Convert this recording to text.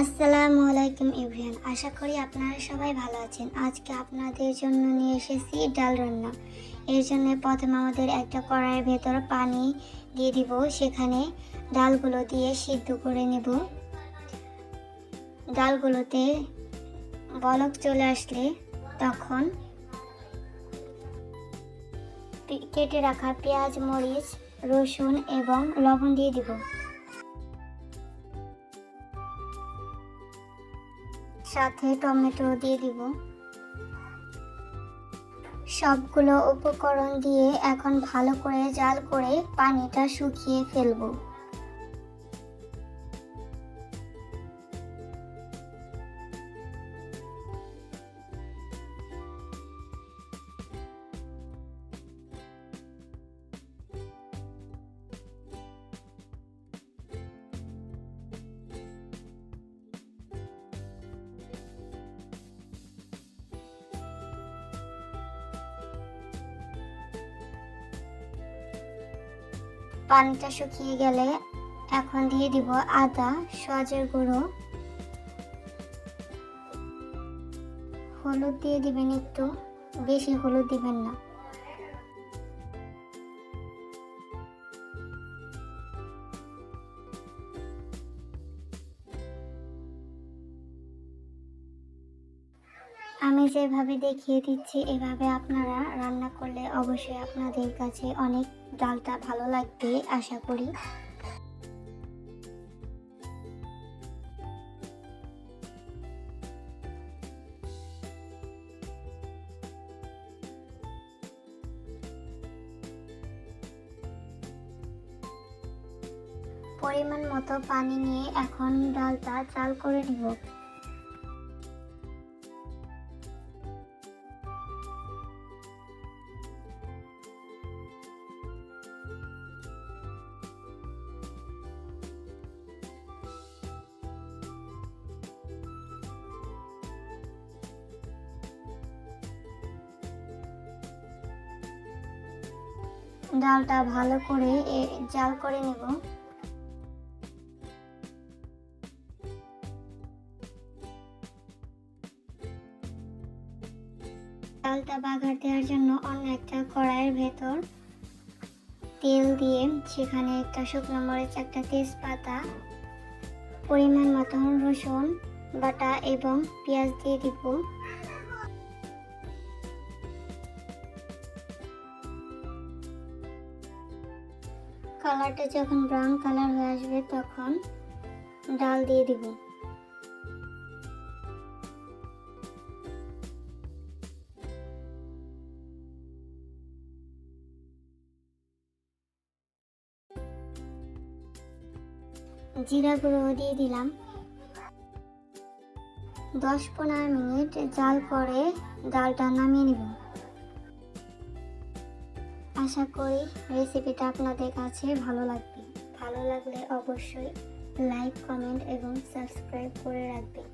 আসসালামু আলাইকুম ইব্রাহিম আশা করি আপনারা সবাই ভালো আছেন। আজকে আপনাদের জন্য নিয়ে এসেছি ডাল রান্না। এর জন্য প্রথমে আমাদের একটা কড়াইয়ের ভেতর পানি দিয়ে দিব। সেখানে ডালগুলো দিয়ে সিদ্ধ করে নেব। ডালগুলোতে বলক চলে আসলে তখন কেটে রাখা পেঁয়াজ, মরিচ, রসুন এবং লবণ দিয়ে দিব। সাথে টমেটো দিয়ে দিব। সবগুলো উপকরণ দিয়ে এখন ভালো করে জাল করে পানিটা শুকিয়ে ফেলব। পানিটা শুকিয়ে গেলে এখন দিয়ে দিব আদা, সজের গুঁড়ো। হলুদ দিয়ে দিবেন একটু, বেশি হলুদ দিবেন না। আমি যেভাবে দেখিয়ে দিচ্ছি, এভাবে আপনারা রান্না করলে অবশ্যই আপনাদের কাছে অনেক ডালটা ভালো লাগবে, আশা করি। পরিমাণ মতো পানি নিয়ে এখন ডালটা চাল করে নিব। ডালটা ভালো করে জাল করে নেব। ডালটা বাগার দেওয়ার জন্য অন্য একটা কড়াইয়ের ভেতর তেল দিয়ে সেখানে একটা শুকনো মরিচ, একটা তেজপাতা, পরিমাণ মতন রসুন বাটা এবং পেঁয়াজ দিয়ে দিব। কালারটা যখন ব্রাউন কালার হয়ে আসবে, তখন ডাল দিয়ে দিব। জিরা গুঁড়ো দিয়ে দিলাম। দশ পনেরো মিনিট, জাল করে ডালটা নামিয়ে নিব। আশা করি রেসিপিটা আপনাদের কাছে ভালো লাগবে। ভালো লাগলে অবশ্যই লাইক কমেন্ট এবং সাবস্ক্রাইব করে রাখবেন।